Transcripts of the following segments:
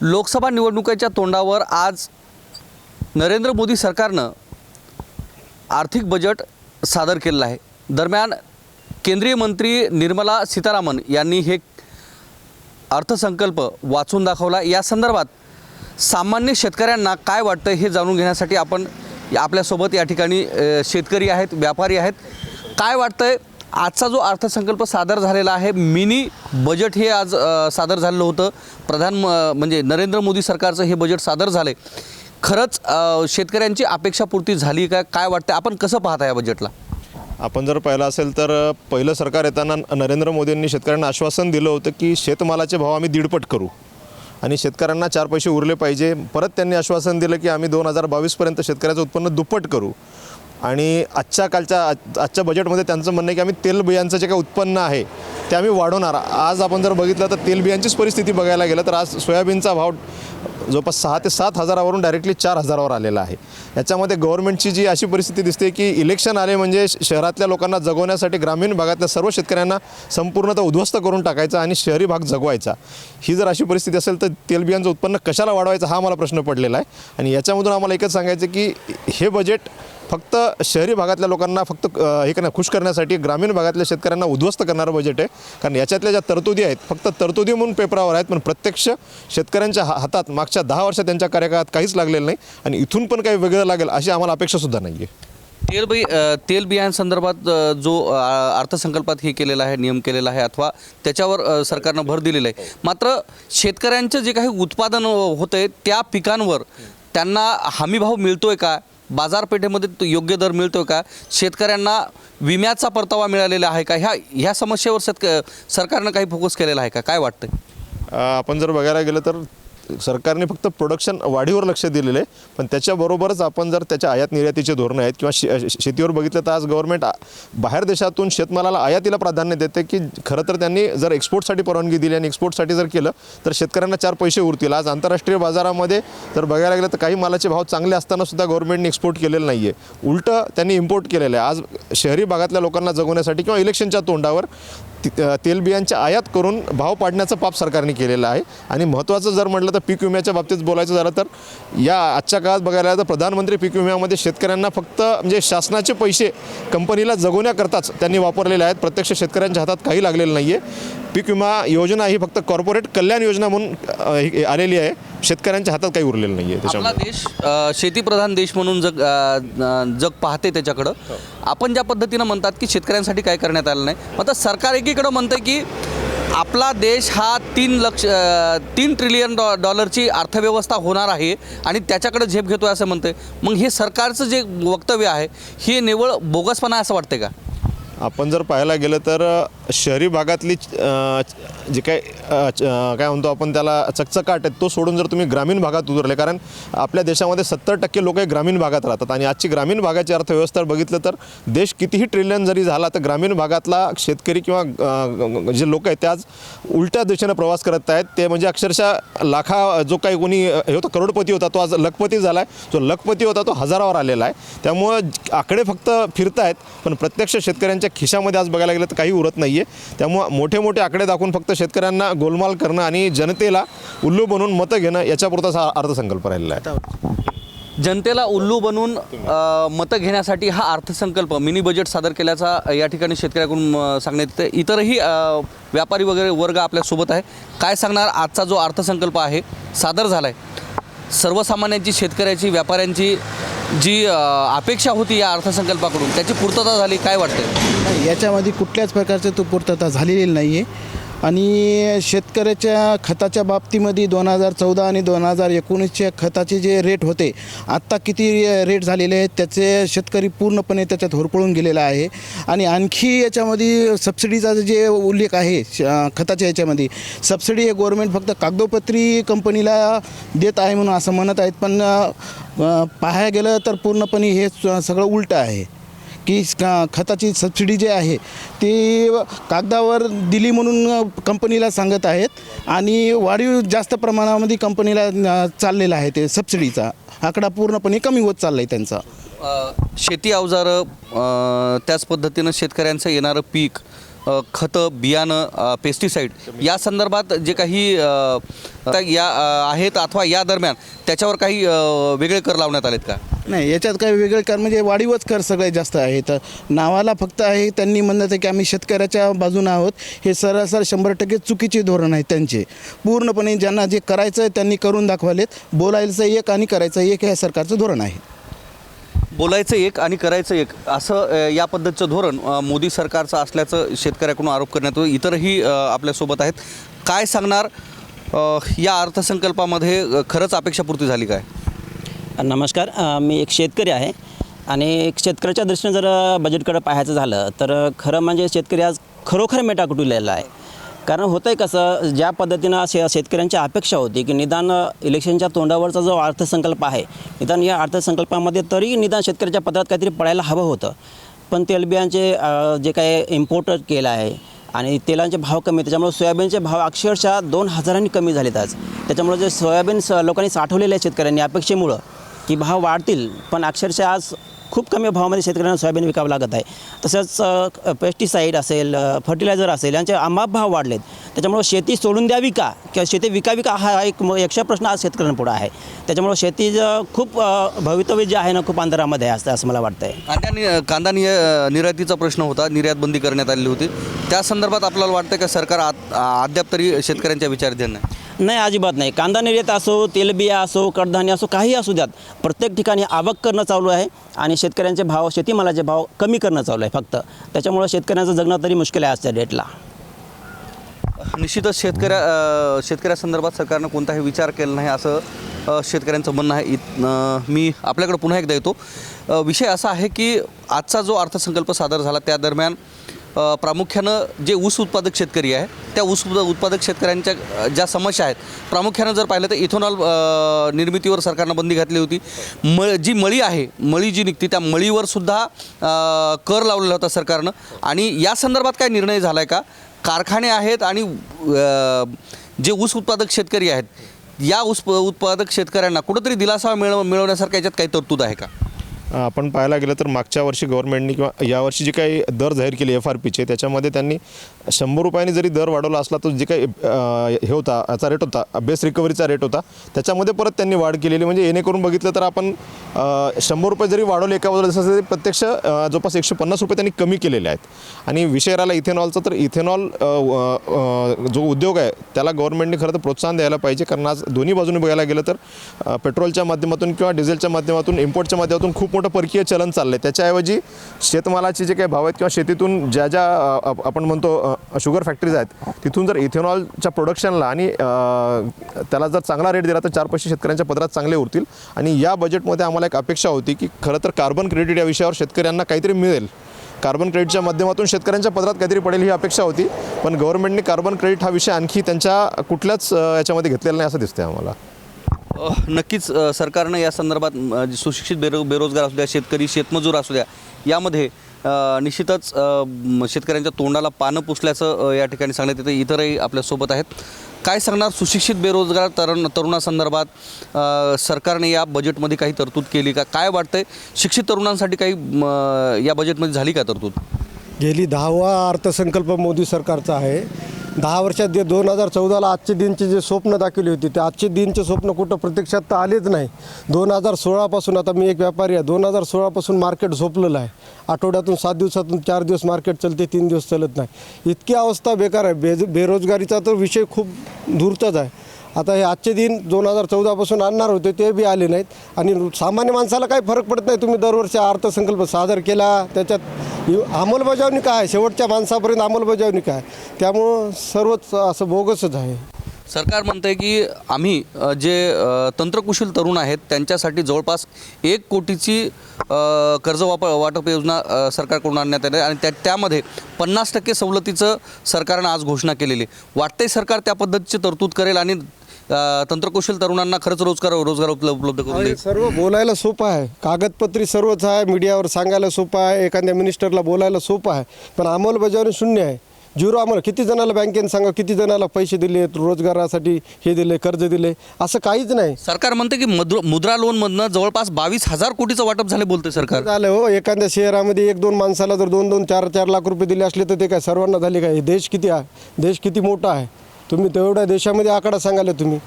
लोकसभा निवडणुकीच्या तोंडावर आज नरेंद्र मोदी सरकारनं आर्थिक बजेट सादर केलेलं आहे. दरम्यान केंद्रीय मंत्री निर्मला सीतारामन यांनी हे अर्थसंकल्प वाचून दाखवला. या संदर्भात सामान्य शेतकऱ्यांना काय वाटतं हे जाणून घेण्यासाठी आपण या- आपल्यासोबत या ठिकाणी शेतकरी आहेत व्यापारी आहेत. काय वाटतंय आजचा जो अर्थसंकल्प सादर झालेला आहे मिनी बजेट हे आज सादर झालेलं होतं. प्रधान म्हणजे नरेंद्र मोदी सरकारचं हे बजेट सादर झालं आहे खरंच शेतकऱ्यांची अपेक्षापूर्ती झाली का? काय वाटतं आपण कसं पाहता या बजेटला? आपण जर पाहिलं असेल तर पहिलं सरकार येताना नरेंद्र मोदींनी शेतकऱ्यांना आश्वासन दिलं होतं की शेतमालाचे भाव आम्ही दीडपट करू. आणि शेतकऱ्यांना चार पैसे उरले पाहिजे. परत त्यांनी आश्वासन दिलं की आम्ही दोन हजार बावीसपर्यंत शेतकऱ्याचं उत्पन्न दुप्पट करू. आणि आजच्या कालच्या आज- आजच्या बजेटमध्ये त्यांचं म्हणणं आहे की आम्ही तेलबियांचं जे काही उत्पन्न आहे ते आम्ही वाढवणार. आज आपण जर बघितलं तर तेलबियांचीच परिस्थिती बघायला गेलं तर आज सोयाबीनचा भाव जवळपास सहा ते सात हजारावरून डायरेक्टली चार हजारावर आलेला आहे. याच्यामध्ये गव्हर्नमेंटची जी अशी परिस्थिती दिसते की इलेक्शन आले म्हणजे शहरातल्या लोकांना जगवण्यासाठी ग्रामीण भागातल्या सर्व शेतकऱ्यांना संपूर्णतः उद्ध्वस्त करून टाकायचा आणि शहरी भाग जगवायचा. ही जर अशी परिस्थिती असेल तर तेलबियांचं उत्पन्न कशाला वाढवायचं हा मला प्रश्न पडलेला आहे. आणि याच्यामधून आम्हाला एकच सांगायचं की हे बजेट फक्त शहरी भागातल्या लोकांना फक्त हे करण्या खुश करण्यासाठी ग्रामीण भागातल्या शेतकऱ्यांना उद्ध्वस्त करणारं बजेट आहे. कारण याच्यातल्या ज्या तरतुदी आहेत फक्त तरतुदी म्हणून पेपरावर आहेत पण प्रत्यक्ष शेतकऱ्यांच्या हा- हातात मागच्या दहा वर्षात त्यांच्या कार्यकाळात काहीच लागलेलं नाही आणि इथून पण काही वेगळं लागेल अशी आम्हाला अपेक्षासुद्धा नाही आहे तेल बी तेल बियांसंदर्भात जो अर्थसंकल्पात हे केलेला आहे नियम केलेला आहे अथवा त्याच्यावर सरकारनं भर दिलेला आहे. मात्र शेतकऱ्यांचं जे काही उत्पादन होतं आहे त्या पिकांवर त्यांना हमीभाव मिळतोय का? बाजारपेठेमध्ये तो योग्य दर मिळतो का? शेतकऱ्यांना विम्याचा परतावा मिळालेला आहे का? ह्या ह्या समस्येवर शेतक सरकारनं काही फोकस केलेला आहे का? काय वाटतं आपण जर बघायला गेलं तर सरकारने फक्त प्रोडक्शन वाढीवर लक्ष दिलेलं आहे. पण त्याच्याबरोबरच आपण जर त्याच्या आयात निर्यातीचे धोरणं आहेत किंवा शे शेतीवर बघितलं तर आज गव्हर्नमेंट बाहेर देशातून शेतमालाला आयातीला प्राधान्य देते की खरं तर त्यांनी जर एक्सपोर्टसाठी परवानगी दिली आणि एक्सपोर्टसाठी जर केलं तर शेतकऱ्यांना चार पैसे उरतील. आज आंतरराष्ट्रीय बाजारामध्ये जर बघायला गेलं तर काही मालाचे भाव चांगले असताना सुद्धा गव्हर्नमेंटने एक्सपोर्ट केलेलं नाही आहे उलटं त्यांनी इम्पोर्ट केलेलं आहे. आज शहरी भागातल्या लोकांना जगवण्यासाठी किंवा इलेक्शनच्या तोंडावर तेलबियांच्या आयात करून भाव पाडण्याचं पाप सरकारने केलेलं आहे. आणि महत्त्वाचं जर म्हटलं तर पीक विम्याच्या बाबतीत बोलायचं झालं तर या आजच्या काळात बघायला गेलं तर प्रधानमंत्री पीक विम्यामध्ये शेतकऱ्यांना फक्त म्हणजे शासनाचे पैसे कंपनीला जगवण्याकरताच त्यांनी वापरलेले आहेत. प्रत्यक्ष शेतकऱ्यांच्या हातात काही लागलेलं नाही आहे पीक विमा योजना ही फक्त कॉर्पोरेट कल्याण योजना म्हणून हे- आलेली आहे. शेतकऱ्यांच्या हातात काही उरलेलं नाही आहे आपला त्याच्यामुळे. देश अ, शेतीप्रधान देश म्हणून जग अ, जग पाहते त्याच्याकडं. आपण ज्या पद्धतीनं म्हणतात की शेतकऱ्यांसाठी काय करण्यात आलं नाही मात्र सरकार एकीकडं म्हणतं की आपला देश हा तीन लक्ष अ, तीन ट्रिलियन डॉ डॉलरची अर्थव्यवस्था होणार आहे आणि त्याच्याकडे झेप घेतोय असं म्हणतंय. मग हे सरकारचं जे वक्तव्य आहे हे निव्वळ बोगसपणा आहे असं वाटतंय का? आपण जर पाहायला गेलं तर शहरी भागातली जे काय च- काय म्हणतो आपण त्याला चकचकाट आहे तो सोडून जर तुम्ही ग्रामीण भागात उतरले कारण आपल्या देशामध्ये सत्तर टक्के लोक हे ग्रामीण भागात राहतात आणि आजची ग्रामीण भागाची अर्थव्यवस्था बघितलं तर देश कितीही ट्रिलियन जरी झाला तर ग्रामीण भागातला शेतकरी किंवा जे लोक आहेत ते आज उलट्या दिशेनं प्रवास करत आहेत. ते म्हणजे अक्षरशः लाखा जो काही कोणी हे होता करोडपती होता तो आज लखपती झाला आहे जो लखपती होता तो हजारावर आलेला आहे. त्यामुळं आकडे फक्त फिरत आहेत पण प्रत्यक्ष शेतकऱ्यांच्या खिशामध्ये आज बघायला गेलं तर काही उरत नाही आहे त्यामुळं मोठे मोठे आकडे दाखवून फक्त शेतकऱ्यांना गोलमाल करणं आणि जनतेला उल्लू बनवून मतं घेणं याच्यापुरताच हा अर्थसंकल्प राहिलेला आहे. जनतेला उल्लू बनवून मतं घेण्यासाठी हा अर्थसंकल्प मिनी बजेट सादर केल्याचा या ठिकाणी शेतकऱ्याकडून सांगण्यात येते इतरही व्यापारी वगैरे वर्ग आपल्यासोबत आहे. काय सांगणार? आजचा जो अर्थसंकल्प आहे सादर झाला आहे सर्वसामान्यांची शेतकऱ्याची व्यापाऱ्यांची जी अपेक्षा होती या अर्थसंकल्पाकडून त्याची पूर्तता झाली काय वाटतं याच्यामध्ये कुठल्याच प्रकारचं तो पूर्तता झालेली नाही आहे आणि शेतकऱ्याच्या खताच्या बाबतीमध्ये दोन हजार चौदा आणि दोन हजार एकोणीसच्या खताचे जे रेट होते आत्ता किती रेट झालेले आहेत त्याचे शेतकरी पूर्णपणे त्याच्यात होरपळून गेलेला आहे. आणि आणखी याच्यामध्ये सबसिडीचा जे उल्लेख आहे श- खताच्या याच्यामध्ये सबसिडी हे गव्हर्मेंट फक्त कागदोपत्री कंपनीला देत आहे म्हणून असं म्हणत आहेत पण पाहायला गेलं तर पूर्णपणे हे स- सगळं उलटं आहे. की खताची सबसिडी जी आहे ती कागदावर दिली म्हणून कंपनीला सांगत आहेत आणि वाढीव जास्त प्रमाणामध्ये कंपनीला चाललेला आहे ते सबसिडीचा आकडा पूर्णपणे कमी होत चालला आहे त्यांचा शेती अवजारं त्याच पद्धतीनं शेतकऱ्यांचं येणारं पीक खतं बियाणं पेस्टिसाईड या संदर्भात जे काही या आहेत अथवा या दरम्यान त्याच्यावर काही वेगळे कर लावण्यात आलेत का? नाही याच्यात काही वेगळे कर म्हणजे वाढीवच कर सगळ्यात जास्त आहेत. नावाला फक्त आहे त्यांनी म्हणत आहे की आम्ही शेतकऱ्याच्या बाजूने आहोत. हे सरासर शंभर टक्के चुकीचे धोरण आहे त्यांचे. पूर्णपणे ज्यांना जे करायचं आहे त्यांनी करून दाखवालेत. बोलायचं एक आणि करायचं एक हे सरकारचं धोरण आहे. बोलायचं एक आणि करायचं एक. असं या पद्धतीचं धोरण मोदी सरकारचं असल्याचं शेतकऱ्याकडून आरोप करण्यात येतो. इतरही आपल्यासोबत आहेत. काय सांगणार या अर्थसंकल्पामध्ये खरंच अपेक्षापूर्ती झाली काय? नमस्कार. मी एक शेतकरी आहे आणि एक शेतकऱ्याच्या दृष्टीने जर बजेटकडं बजेटकडे पाहायचं झालं तर खरं म्हणजे शेतकरी आज खरोखर मेटाकुटलेला आहे. कारण होतं आहे कसं ज्या पद्धतीनं शे शेतकऱ्यांची अपेक्षा होती की निदान इलेक्शनच्या तोंडावरचा जो अर्थसंकल्प आहे निदान या अर्थसंकल्पामध्ये तरी निदान शेतकऱ्याच्या पदरात काहीतरी पडायला हवं होतं. पण तेलबियांचे जे काही इम्पोर्ट केलं आहे आणि तेलांचे भाव कमी त्याच्यामुळे सोयाबीनचे भाव अक्षरशः दोन हजारांनी कमी झालेत आज. त्याच्यामुळे जे सोयाबीन स लोकांनी साठवलेले आहे शेतकऱ्यांनी अपेक्षेमुळं की भाव वाढतील पण अक्षरशः आज खूप कमी भावामध्ये शेतकऱ्यांना सोयाबीन विकावं लागत आहे. तसंच पेस्टिसाईड असेल फर्टिलायझर असेल यांचे अमाप भाव वाढलेत. त्याच्यामुळं शेती सोडून द्यावी का? किंवा शेती विकावी का? हा एक म- यक्ष प्रश्न आज शेतकऱ्यांपुढं आहे. त्याच्यामुळं शेती खूप भवितव्य जे आहे ना खूप अंतरामध्ये असतं असं मला वाटतं आहे कांदा नि कांदा नि निर्यातीचा प्रश्न होता. निर्यात बंदी करण्यात आलेली होती. त्या संदर्भात आपल्याला वाटतं का सरकार आत- अद्याप तरी शेतकऱ्यांच्या विचार देणं नाही अजिबात नाही. कांदा निर्यात असो तेलबिया असो कडधान्य असो काही असू द्यात. प्रत्येक ठिकाणी आवक करणं चालू आहे आणि शेतकऱ्यांचे भाव शेतीमालाचे भाव कमी करणं चालू आहे फक्त. त्याच्यामुळं शेतकऱ्यांचं जगणं तरी मुश्किल आहे आजच्या डेटला निश्चितच शेतकऱ्या शेतकऱ्यासंदर्भात सरकारनं कोणताही विचार केला नाही असं शेतकऱ्यांचं म्हणणं आहे. इत मी आपल्याकडे पुन्हा एकदा येतो. विषय असा आहे की आजचा जो अर्थसंकल्प सादर झाला त्या दरम्यान प्रामुख्यानं जे ऊस उत्पादक शेतकरी आहे त्या ऊस उत्पादक शेतकऱ्यांच्या ज्या समस्या आहेत प्रामुख्यानं जर पाहिलं तर इथेनॉल निर्मितीवर सरकारनं बंदी घातली होती. मळ जी मळी आहे मळी जी निघते त्या मळीवर सुद्धा कर लावलेला होता सरकारनं. आणि या संदर्भात काय निर्णय झाला आहे का? कारखाने आहेत आणि जे ऊस उत्पादक शेतकरी आहेत या ऊस उत्पादक शेतकऱ्यांना कुठंतरी दिलासा मिळव मिळवण्यासारख्या याच्यात काही तरतूद आहे का? आपण पाहायला गेलं तर मागच्या वर्षी गव्हर्नमेंटनी किंवा यावर्षी जे काही दर जाहीर केले एफ आर पीचे त्याच्यामध्ये त्यांनी शंभर रुपयांनी जरी दर वाढवला असला तर जे काही हे होता याचा रेट होता बेस रिकव्हरीचा रेट होता त्याच्यामध्ये परत त्यांनी वाढ केलेली. म्हणजे येणेकरून बघितलं तर आपण शंभर रुपये जरी वाढवले एका बाजूला जसं तरी प्रत्यक्ष जवळपास एकशे पन्नास रुपये त्यांनी कमी केलेले आहेत. आणि विषय राहिला इथेनॉलचा तर इथेनॉल जो उद्योग आहे त्याला गव्हर्नमेंटने खरं तर प्रोत्साहन द्यायला पाहिजे. कारण आज दोन्ही बाजूने बघायला गेलं तर पेट्रोलच्या माध्यमातून किंवा डिझेलच्या माध्यमातून इम्पोर्टच्या माध्यमातून खूप मोठं परकीय चलन चाललं आहे त्याच्याऐवजी शेतमालाचे जे काही भाव आहेत किंवा शेतीतून ज्या ज्या आपण म्हणतो शुगर फॅक्टरीज आहेत तिथून जर इथेनॉलच्या प्रोडक्शनला आणि त्याला जर चांगला रेट दिला तर चार पैसे शेतकऱ्यांच्या पदरात चांगले उरतील. आणि या बजेटमध्ये आम्हाला एक अपेक्षा होती की खरं तर कार्बन क्रेडिट या विषयावर शेतकऱ्यांना काहीतरी मिळेल. कार्बन क्रेडिटच्या माध्यमातून शेतकऱ्यांच्या पदरात काहीतरी पडेल ही अपेक्षा होती. पण गव्हर्नमेंटने कार्बन क्रेडिट हा विषय आणखी त्यांच्या कुठल्याच याच्यामध्ये घेतलेला नाही असं दिसतंय आम्हाला. नक्कीच सरकारनं या संदर्भात सुशिक्षित बेरो बेरोजगार असू द्या शेतकरी शेतमजूर असू द्या यामध्ये निश्चितच शेतकऱ्यांच्या तोंडाला पानं पुसल्याचं या ठिकाणी सांगण्यात येतं. इतरही आपल्यासोबत आहेत. काय सांगणार सुशिक्षित बेरोजगार तरुण तरुणासंदर्भात सरकारने या बजेटमध्ये काही तरतूद केली का? काय वाटतंय? शिक्षित तरुणांसाठी काही या बजेटमध्ये झाली का तरतूद? गेली दहावा अर्थसंकल्प मोदी सरकारचा आहे. दहा वर्षात जे दोन हजार चौदाला आजचे दिनचे जे स्वप्न दाखवली होती ते आजचे दिनचे स्वप्न कुठं प्रत्यक्षात तर आलेच नाही. दोन हजार सोळापासून आता मी एक व्यापारी आहे. दोन हजार सोळापासून मार्केट झोपलेलं आहे. आठवड्यातून सात दिवसातून चार दिवस मार्केट चलते तीन दिवस चलत नाही. इतकी अवस्था बेकार आहे. बेज बेरोजगारीचा तर विषय खूप दूरचाच आहे. आता हे आजचे दिन दोन हजार चौदापासून आणणार होते ते बी आले नाहीत. आणि सामान्य माणसाला काही फरक पडत नाही. तुम्ही दरवर्षी अर्थसंकल्प सादर केला त्याच्यात अंमलबजावणी काय शेवटच्या माणसापर्यंत अंमलबजावणी काय त्यामुळं सर्वच असं बोगसच आहे. सरकार म्हणतंय की आम्ही जे तंत्रकुशल तरुण आहेत त्यांच्यासाठी जवळपास एक कोटीची कर्ज वाप वाटप योजना सरकारकडून आणण्यात आली आणि त्या त्यामध्ये पन्नास टक्के सवलतीचं सरकारनं आज घोषणा केलेली आहे. वाटतंय सरकार त्या पद्धतीची तरतूद करेल आणि तंत्रकुशल तरुणांना खरंच रोजगार रोजगार उपलब्ध उपलब्ध करून देईल. सर्व बोलायला सोपं आहे. कागदपत्री सर्वच आहे मीडियावर सांगायला सोपं आहे एखाद्या मिनिस्टरला बोलायला सोपं आहे पण अंमलबजावणी शून्य आहे. झिरो आम्हाला किती जणाला बँकेने सांगा किती जणाला पैसे दिले रोजगारासाठी हे दिले कर्ज दिले असं काहीच नाही. सरकार म्हणते की मद्र मुद्रा लोनमधनं जवळपास बावीस हजार कोटीचं वाटप झाले बोलते सरकार. झालं हो एखाद्या शहरामध्ये एक दोन माणसाला जर दोन दोन चार चार लाख रुपये दिले असले तर ते काय सर्वांना झाले काय? हे देश किती आहे? देश किती मोठा आहे? तुम्ही तेवढ्या देशामध्ये आकडा सांगाले तुम्ही.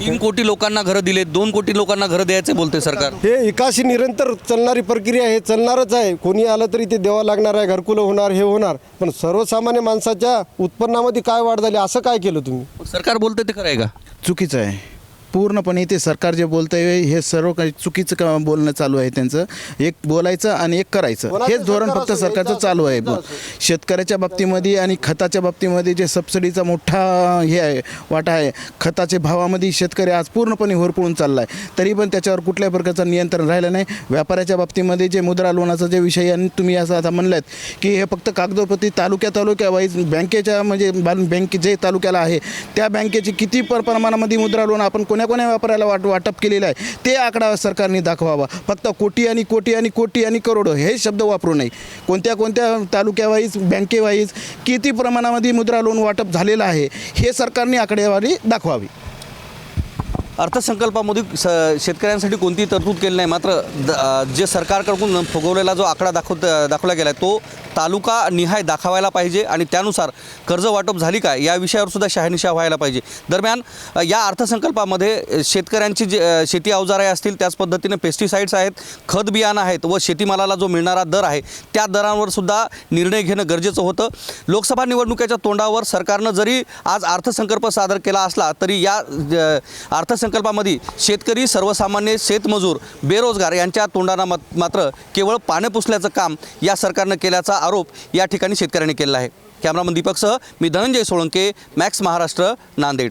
तीन कोटी लोकांना घरं दिले दोन कोटी लोकांना घरं द्यायचे बोलते सरकार. हे एकाशी निरंतर चालणारी प्रक्रिया आहे चालणारच आहे. कोणी आलं तरी ते द्यावं लागणार आहे घरकुलं होणार हे होणार. पण सर्वसामान्य माणसाच्या उत्पन्नामध्ये काय वाढ झाली असं काय केलं तुम्ही? सरकार बोलते ते खरं आहे का? चुकीचं आहे. पूर्णपणे ते सरकार जे बोलतं आहे हे सर्व काही चुकीचं का बोलणं चालू आहे त्यांचं. एक बोलायचं आणि एक करायचं. हेच धोरण फक्त सरकारचं चालू आहे. शेतकऱ्याच्या बाबतीमध्ये आणि खताच्या बाबतीमध्ये जे सबसिडीचा मोठा हे आहे वाटा आहे खताचे भावामध्ये शेतकरी आज पूर्णपणे होरपळून चालला आहे तरी पण त्याच्यावर कुठल्याही प्रकारचं नियंत्रण राहिलं नाही. व्यापाऱ्याच्या बाबतीमध्ये जे मुद्रा लोनाचा जे विषय आणि तुम्ही असं आता म्हणलात की हे फक्त कागदोपत्री तालुक्या तालुक्या वाईज बँकेच्या म्हणजे बँक जे तालुक्याला आहे त्या बँकेची किती पर प्रमाणामध्ये मुद्रा लोन आपण कोण्या कोण्या व्यापाऱ्याला वाट वाटप केलेलं आहे ते आकडा सरकारने दाखवावा. फक्त कोटी आणि कोटी आणि कोटी आणि करोडो हे शब्द वापरू नये. कोणत्या कोणत्या तालुक्यावाईज बँकेवाईज किती प्रमाणामध्ये मुद्रा लोन वाटप झालेलं आहे हे सरकारने आकडेवारी दाखवावी. अर्थसंकल्पामध्ये स शेतकऱ्यांसाठी कोणतीही तरतूद केली नाही. मात्र द जे सरकारकडून फुगवलेला जो आकडा दाखवत दाखवला गेला आहे तो तालुका निहाय दाखवायला पाहिजे आणि त्यानुसार कर्ज वाटप झाली काय या विषयावर सुद्धा शहानिशा व्हायला पाहिजे. दरम्यान या अर्थसंकल्पामध्ये शेतकऱ्यांची जे शेती अवजारे असतील त्याच पद्धतीने पेस्टिसाईड्स आहेत खत बियाणं आहेत व शेतीमालाला जो मिळणारा दर आहे त्या दरांवर सुद्धा निर्णय घेणं गरजेचं होतं. लोकसभा निवडणुकीच्या तोंडावर सरकारनं जरी आज अर्थसंकल्प सादर केला असला तरी या अ, अर्थसंकल्पामध्ये शेतकरी सर्वसामान्य शेतमजूर बेरोजगार यांच्या तोंडाना मात- मात्र केवळ पानं पुसल्याचं काम या सरकारनं केल्याचा आरोप या ठिकाणी शेतकऱ्यांनी केला आहे. कॅमेरामन दीपकसह मी धनंजय सोळंके मॅक्स महाराष्ट्र नांदेड.